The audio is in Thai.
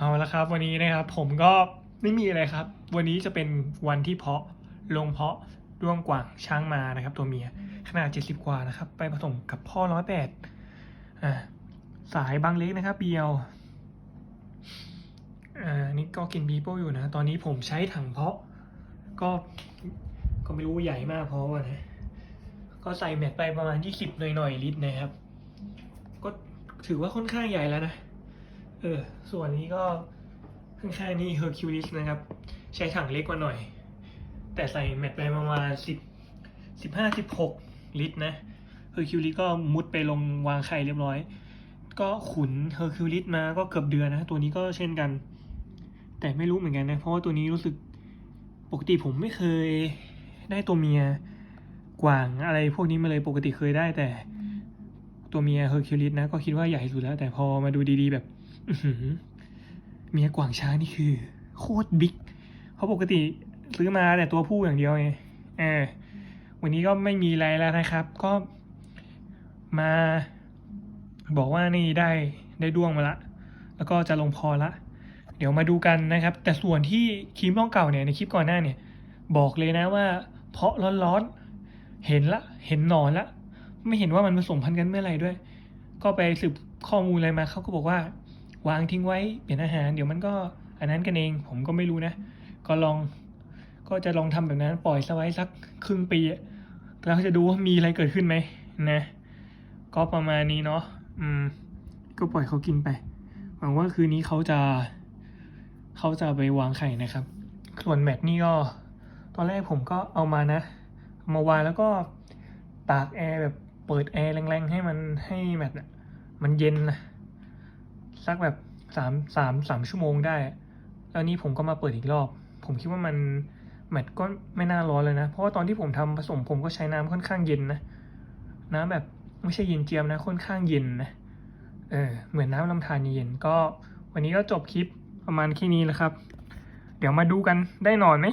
เอาละครับ วันนี้นะครับผมก็ไม่มีอะไรครับ วันนี้จะเป็นวันที่เพาะลงเพาะด้วงกว่างช้างมานะครับ ตัวเมียขนาด 70 กว่านะครับ ไปผสมกับพ่อร้อยแปดสายบางเล็กนะครับเบียวอ่านี่ก็กินบีโป้อยู่นะ ตอนนี้ผมใช้ถังเพาะ ก็ก็ไม่รู้ใหญ่มากเพราะว่านะ ก็ใส่แมทไปประมาณ 20 หน่อยๆลิตรนะครับ ก็ถือว่าค่อนข้างใหญ่แล้วนะ เออ ส่วนนี้ก็ข้างๆนี่ Hercules นะครับ ใช้ถังเล็กกว่าหน่อย แต่ใส่แมทไปประมาณสิบสิบห้าสิบหกลิตรนะ Hercules ก็มุดไปลงวางไข่เรียบร้อย ก็ขุน Hercules มาก็เกือบเดือนนะ ตัวนี้ก็เช่นกัน แต่ไม่รู้เหมือนกันนะ เพราะว่าตัวนี้รู้สึกปกติผมไม่เคยได้ตัวเมียกวางอะไรพวกนี้มาเลยปกติเคยได้แต่ ตัวเมียเฮอร์คิวลิสนะ ก็คิดว่าใหญ่สุดแล้ว แต่พอมาดูดีๆแบบเมียกวางช้างนี่คือ โคตรบิ๊กเพราะปกติซื้อมาแต่ตัวผู้อย่างเดียวไงเออวันนี้ก็ไม่มีอะไรแล้วนะครับ ก็มา บอกว่านี่ได้ได้ด้วงมาละ แล้วก็จะลงพอละ เดี๋ยวมาดูกันนะครับ แต่ส่วนที่ครีมร่องเก่าเนี่ยในคลิปก่อนหน้าเนี่ย บอกเลยนะว่า เพาะร้อนๆเห็นละ เห็นหนอนละ ไม่เห็นว่ามันผสมพันธุ์กันเมื่อไหร่ด้วย ก็ไปสืบข้อมูลอะไรมาเขาก็บอกว่า วางทิ้งไว้เปลี่ยนอาหาร เดี๋ยวมันก็อันนั้นกันเองผมก็ไม่รู้นะ ก็ลองก็จะลองทำแบบนั้นปล่อยสไว้สักครึ่งปีแล้วจะดูว่ามีอะไรเกิดขึ้นไหมนะ ก็ประมาณนี้เนาะอืม ก็ปล่อยเขากินไปหวังว่าคืนนี้เขาจะเขาจะไปวางไข่นะครับ ส่วนแมทนี่ก็ตอนแรกผมก็เอามานะ มาวางแล้วก็ตากแอร์แบบ เปิดแอร์แรงๆ ให้มันให้แมทนะมันเย็นนะสักแบบสามสามสามชั่วโมงได้ แล้วนี้ผมก็มาเปิดอีกรอบ ผมคิดว่ามันแมทก็ไม่น่าร้อนเลยนะ เพราะว่าตอนที่ผมทำผสมผมก็ใช้น้ำค่อนข้างเย็นนะ น้ำแบบไม่ใช่เย็นเจียมนะ ค่อนข้างเย็นนะ เออ เหมือนน้ำลำธารเย็นก็ วันนี้ก็จบคลิปประมาณแค่นี้แหละครับ เดี๋ยวมาดูกันได้นอนไหม